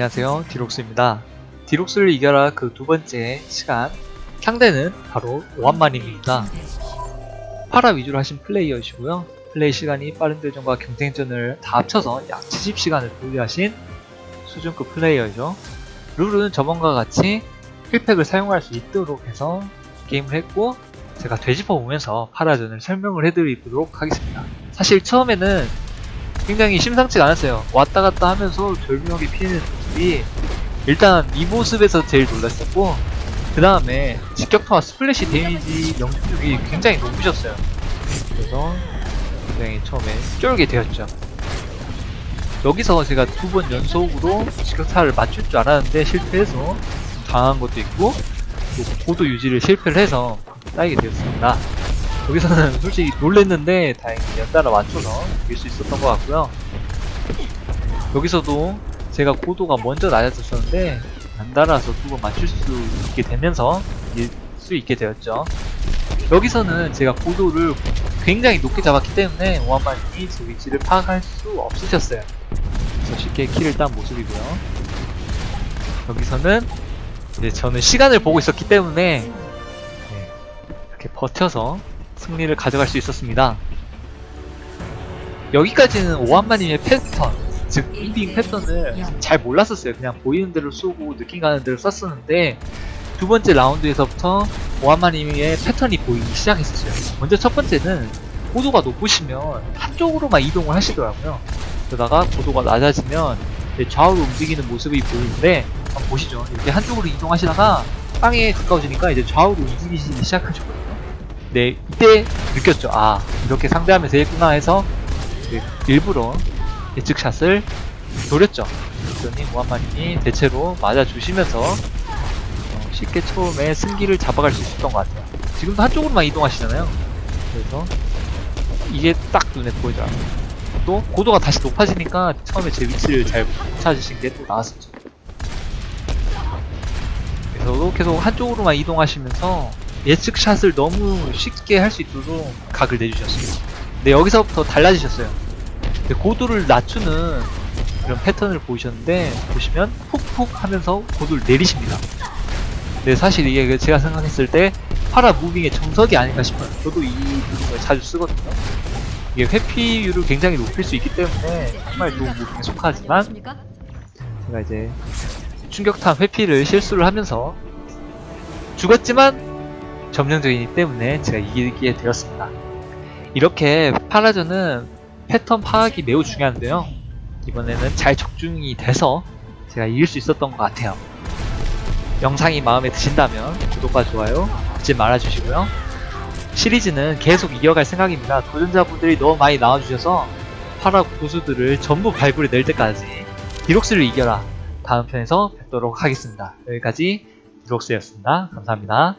안녕하세요. 디록스입니다. 디록스를 이겨라 그 두 번째 시간. 상대는 바로 오한마님입니다. 파라 위주로 하신 플레이어이시고요. 플레이 시간이 빠른 대전과 경쟁전을 다 합쳐서 약 70시간을 보유하신 수준급 플레이어이죠. 룰은 저번과 같이 힐팩을 사용할 수 있도록 해서 게임을 했고 제가 되짚어 보면서 파라전을 설명을 해드리도록 하겠습니다. 사실 처음에는 굉장히 심상치가 않았어요. 왔다 갔다 하면서 절묘하게 피해는 모습이 일단 이 모습에서 제일 놀랐었고 그 다음에 직격타와 스플래시 데미지 영향력이 굉장히 높으셨어요. 그래서 굉장히 처음에 쫄게 되었죠. 여기서 제가 두 번 연속으로 직격타를 맞출 줄 알았는데 실패해서 좀 당한 것도 있고 또 고도 유지를 실패를 해서 따이게 되었습니다. 여기서는 솔직히 놀랬는데 다행히 연달아 맞춰서 이길 수 있었던 것 같고요. 여기서도 제가 고도가 먼저 낮아졌었는데 연달아서 두 번 맞출 수 있게 되면서 이길 수 있게 되었죠. 여기서는 제가 고도를 굉장히 높게 잡았기 때문에 오한만이 제 위치를 파악할 수 없으셨어요. 그래서 쉽게 킬을 딴 모습이고요. 여기서는 이제 저는 시간을 보고 있었기 때문에 네, 이렇게 버텨서 승리를 가져갈 수 있었습니다. 여기까지는 오한마님의 패턴, 즉 인딩 패턴을 잘 몰랐었어요. 그냥 보이는 대로 쏘고 느낌 가는 대로 썼었는데 두 번째 라운드에서부터 오한마님의 패턴이 보이기 시작했었어요. 먼저 첫 번째는 고도가 높으시면 한쪽으로만 이동을 하시더라고요. 그러다가 고도가 낮아지면 좌우로 움직이는 모습이 보이는데 한번 보시죠. 이렇게 한쪽으로 이동하시다가 땅에 가까워지니까 이제 좌우로 움직이시기 시작하셨거든요. 네, 이때 느꼈죠. 아, 이렇게 상대하면 되겠구나 해서 그 일부러 예측샷을 노렸죠. 그랬더니 무한마님이 대체로 맞아주시면서 어, 쉽게 처음에 승기를 잡아갈 수 있었던 것 같아요. 지금도 한쪽으로만 이동하시잖아요. 그래서 이게 딱 눈에 보이더라고요. 또 고도가 다시 높아지니까 처음에 제 위치를 잘 못 찾으신 게 또 나왔었죠. 그래서 계속 한쪽으로만 이동하시면서 예측샷을 너무 쉽게 할 수 있도록 각을 내주셨어요. 근데 여기서부터 달라지셨어요. 근데 고도를 낮추는 이런 패턴을 보이셨는데 보시면 푹푹 하면서 고도를 내리십니다. 근데 사실 이게 그 제가 생각했을 때 파라 무빙의 정석이 아닌가 싶어요. 저도 이 무빙을 자주 쓰거든요. 이게 회피율을 굉장히 높일 수 있기 때문에 정말 좋은 무빙에 속하지만 제가 이제 충격탄 회피를 실수를 하면서 죽었지만 점령적이기 때문에 제가 이기게 되었습니다. 이렇게 파라전은 패턴 파악이 매우 중요한데요. 이번에는 잘 적중이 돼서 제가 이길 수 있었던 것 같아요. 영상이 마음에 드신다면 구독과 좋아요 잊지 말아주시고요. 시리즈는 계속 이어갈 생각입니다. 도전자분들이 너무 많이 나와주셔서 파라 고수들을 전부 발굴해 낼 때까지 디록스를 이겨라 다음 편에서 뵙도록 하겠습니다. 여기까지 디록스였습니다. 감사합니다.